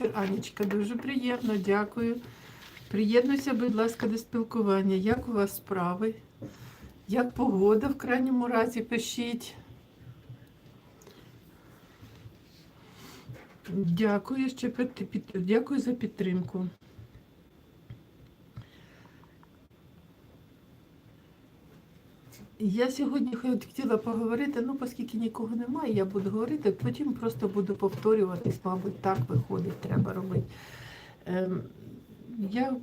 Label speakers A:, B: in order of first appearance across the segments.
A: вечір, Анічка. Дуже приємно, дякую. Приєднуйся, будь ласка, до спілкування. Як у вас справи? Як погода в крайньому разі пишіть. Дякую, ще під- дякую за підтримку. Я сьогодні хотіла поговорити, ну, оскільки нікого немає, я буду говорити, потім просто буду повторюватись, мабуть, так виходить, треба робити. Ем, я,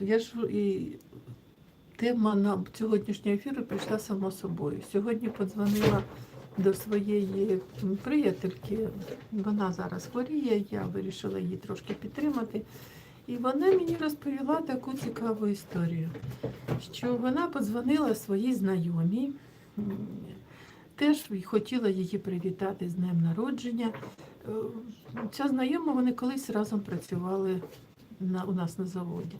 A: я ж і тема на сьогоднішнього ефіру прийшла само собою. Сьогодні подзвонила до своєї приятельки, вона зараз хворіє, я вирішила її трошки підтримати. І вона мені розповіла таку цікаву історію, що вона подзвонила своїй знайомій, теж хотіла її привітати з днем народження. Е, Ця знайома, вони колись разом працювали на, у нас на заводі.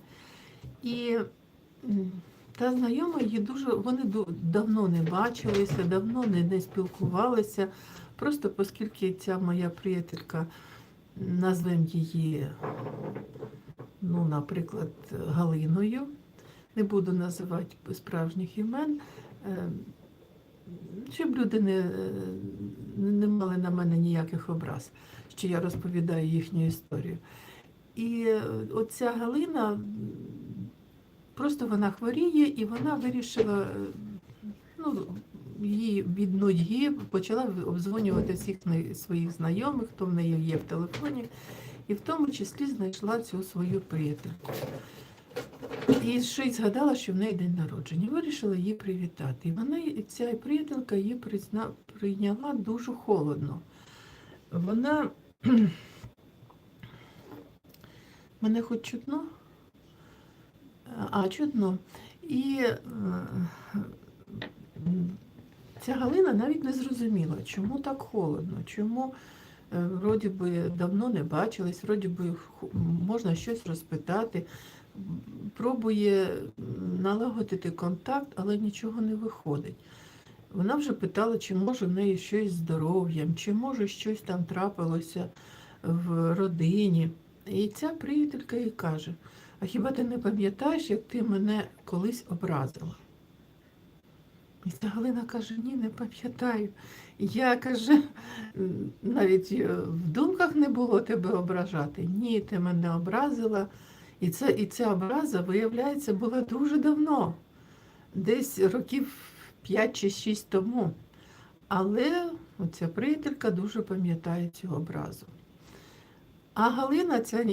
A: І та знайома її дуже, вони давно не бачилися, давно не, не спілкувалися. Просто оскільки ця моя приятелька, назвемо її, ну, наприклад, Галиною, не буду називати справжніх імен, е, щоб люди не, не мали на мене ніяких образ, що я розповідаю їхню історію. І е, оця Галина, просто вона хворіє, і вона вирішила, е, ну, її від нудьги почала обдзвонювати всіх своїх знайомих, хто в неї є в телефоні, і в тому числі знайшла цю свою приятельку. І ще й згадала, що в неї день народження. Вирішила її привітати. І вона, ця приятелька її призна, прийняла дуже холодно. Вона мене хоч чутно? А, чутно. І е, ця Галина навіть не зрозуміла, чому так холодно, чому вроді би давно не бачились, вроді би можна щось розпитати. Пробує налагодити контакт, але нічого не виходить. Вона вже питала, чи може в неї щось з здоров'ям, чи може щось там трапилося в родині. І ця приятелька їй каже: а хіба ти не пам'ятаєш, як ти мене колись образила? І ця Галина каже, ні, не пам'ятаю. Я каже, навіть е, в думках не було тебе ображати. Ні, ти мене образила. І, це, і ця образа, виявляється, була дуже давно, десь років 5 чи 6 тому. Але оця приятелька дуже пам'ятає цю образу. А Галина, ця,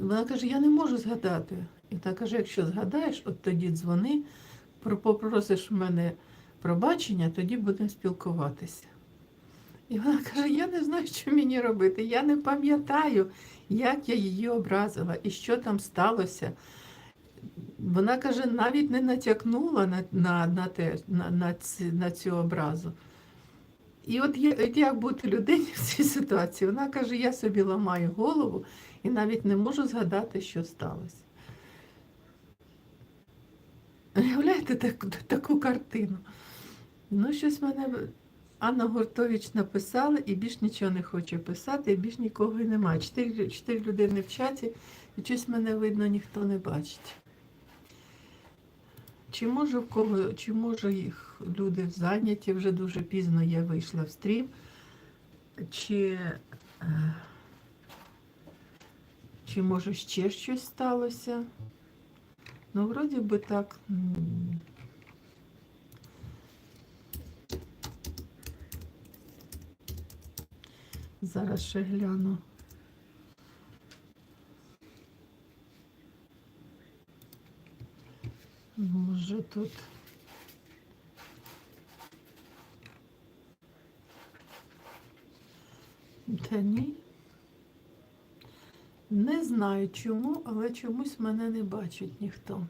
A: вона каже, я не можу згадати. І вона каже, якщо згадаєш, от тоді дзвони, попросиш в мене пробачення, тоді будемо спілкуватися. І вона каже, я не знаю, що мені робити. Я не пам'ятаю, як я її образила і що там сталося. Вона каже, навіть не натякнула на, на, на, те, на, на, ці, на цю образу. І от, от як бути людині в цій ситуації? Вона каже, я собі ламаю голову і навіть не можу згадати, що сталося. Уявляєте таку, таку картину? Ну, щось мене Анна Гуртович написала і більш нічого не хоче писати, і більш нікого і немає. Чотири, чотири людини в чаті, і щось мене видно, ніхто не бачить. Чи може в кого, чи може їх люди зайняті, вже дуже пізно я вийшла в стрім, чи, е, чи може ще щось сталося? Ну, вроді би так. Зараз ще гляну. Може тут. Та ні. Не знаю чому, але чомусь мене не бачить ніхто.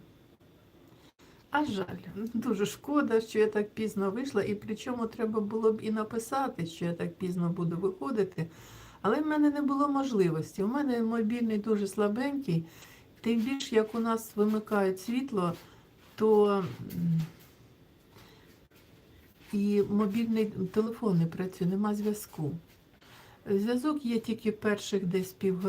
A: А жаль, дуже шкода, що я так пізно вийшла, і причому треба було б і написати, що я так пізно буду виходити. Але в мене не було можливості. У мене мобільний дуже слабенький, тим більше, як у нас вимикають світло, то і мобільний телефон не працює, нема зв'язку. Зв'язок є тільки перших десь півгодини.